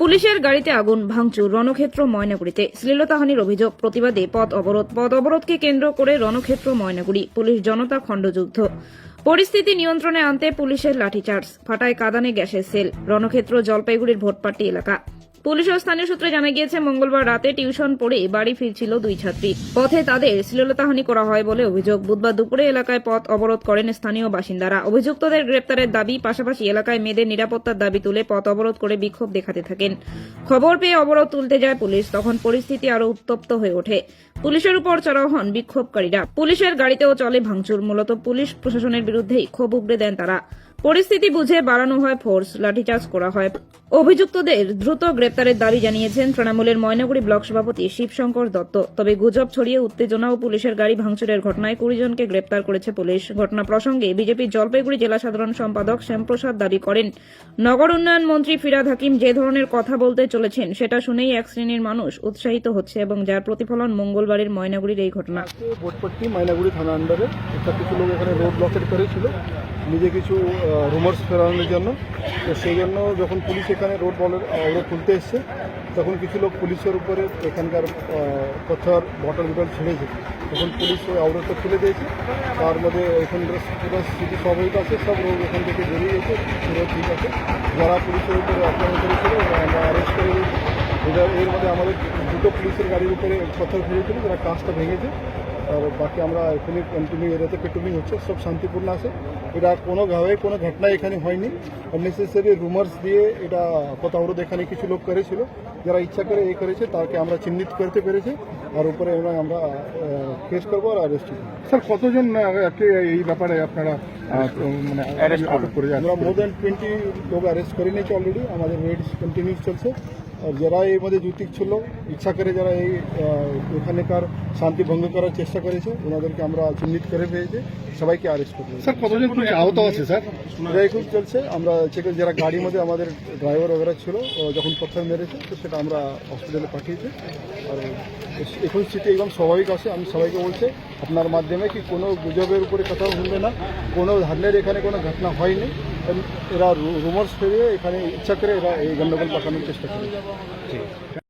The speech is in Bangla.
পুলিশের গাড়িতে আগুন, ভাঙচুর, রণক্ষেত্র ময়নাগুড়িতে। শ্লীলতাহানির অভিযোগ, প্রতিবাদে পথ অবরোধ, পথ অবরোধকে কেন্দ্র করে রণক্ষেত্র ময়নাগুড়ি, পুলিশ জনতা খণ্ডযুদ্ধ। পরিস্থিতি নিয়ন্ত্রণে আনতে পুলিশের লাঠিচার্জ, ফাটায় কাদানে গ্যাসের সেল, রণক্ষেত্র জলপাইগুড়ির ভোটপাট্টি এলাকা। পুলিশ ও স্থানীয় সূত্রে জানা গিয়েছে, মঙ্গলবার রাতে টিউশন পড়ে বাড়ি ফিরছিল দুই ছাত্রী। পথে তাদের শ্লীলতাহানি করা হয় বলে অভিযোগ। বুধবার দুপুরে এলাকায় পথ অবরোধ করেন স্থানীয় বাসিন্দারা। অভিযুক্তদের গ্রেপ্তারের দাবি, পাশাপাশি এলাকায় মেয়েদের নিরাপত্তার দাবি তুলে পথ অবরোধ করে বিক্ষোভ দেখাতে থাকেন। খবর পেয়ে অবরোধ তুলতে যায় পুলিশ, তখন পরিস্থিতি আরও উত্তপ্ত হয়ে ওঠে। পুলিশের উপর চড়াও হন বিক্ষোভকারীরা। পুলিশের গাড়িতেও চলে ভাঙচুর, মূলত পুলিশ প্রশাসনের বিরুদ্ধেই ক্ষোভ উগড়ে দেন তারা। পরিস্থিতি বুঝে বাড়ানো হয় ফোর্স, লাঠিচার্জ করা হয়। অভিযুক্তদের দ্রুত গ্রেপ্তারের দাবি জানিয়েছেন তৃণমূলের ময়নাগুড়ি ব্লক সভাপতি শিবশঙ্কর দত্ত। তবে গুজব ছড়িয়ে উত্তেজনা ও পুলিশের গাড়ি ভাঙচুরের ঘটনায় কুড়ি জনকে গ্রেপ্তার করেছে পুলিশ। ঘটনা প্রসঙ্গে বিজেপির জলপাইগুড়ি জেলা সাধারণ সম্পাদক শ্যামপ্রসাদ দাবি করেন, নগর উন্নয়ন মন্ত্রী ফিরাদ হাকিম যে ধরনের কথা বলতে চলেছেন সেটা শুনেই এক শ্রেণির মানুষ উৎসাহিত হচ্ছে এবং যার প্রতিফলন মঙ্গলবারের ময়নাগুড়ির এই ঘটনা। নিজে কিছু রুমার্স ফেরানোর জন্য। তো সেই জন্য যখন পুলিশ এখানে রোড বলের অবরোধ তুলতে এসছে। তখন কিছু লোক পুলিশের উপরে এখানকার পথর বটল বিটল ছেড়েছে। তখন পুলিশ ওই অবরোধটা তুলে দিয়েছে। তার মধ্যে এখানকার পুরো স্থিতি স্বাভাবিক আছে, সব লোক এখান থেকে বেরিয়ে গেছে, পুরো ঠিক আছে। যারা পুলিশের উপরে আক্রমণ করেছিল, ওরা আমরা অ্যারেস্ট করে দিয়েছি এর মধ্যে আমাদের দুটো পুলিশের গাড়ির উপরে পাথর ফেলেছিল যারা কাজটা ভেঙেছে। আর বাকি আমরা এখানে কন্টিনিউ এরিয়াতে পেট্রোলিং হচ্ছে সব শান্তিপূর্ণ আছে। এটা কোনোভাবে কোনো ঘটনা এখানে হয়নি। অনেসেসারি রুমার্স দিয়ে এটা কথা অবরোধ এখানে কিছু লোক করেছিল। যারা ইচ্ছা করে এই করেছে তাকে আমরা চিহ্নিত করতে পেরেছি। আর উপরে এবার আমরা কেস করব আর অ্যারেস্ট করব। স্যার কতজন এই ব্যাপারে আপনারা মানে করে আমরা মোর দ্যান টোয়েন্টি লোক অ্যারেস্ট করে নিয়েছি অলরেডি আমাদের রেড কন্টিনিউ চলছে। যারা এর মধ্যে যুতিক ছিল ইচ্ছা করে যারা এই এখানেকার শান্তি ভঙ্গ করার চেষ্টা করেছে ওনাদেরকে আমরা চিহ্নিত করে পেয়েছি সবাইকে অ্যারেস্ট করব স্যার কতজন আহত আছে স্যার? এখন চলছে আমরা চেক যারা গাড়ির মধ্যে আমাদের ড্রাইভার ওগেরা ছিল যখন পথর মেরেছে তো সেটা আমরা হসপিটালে পাঠিয়েছি। আর এখন স্থিতি একদম স্বাভাবিক আছে আমি সবাইকে বলছি আপনার মাধ্যমে কি কোনো গুজবের উপরে কথা শুনবে না কোনো ধরনের এখানে কোনো ঘটনা হয়নি। এরা রুমার্স ফেরিয়ে এখানে ইচ্ছা করে এরা এই গণ্ডগোল পাঠানোর চেষ্টা করে।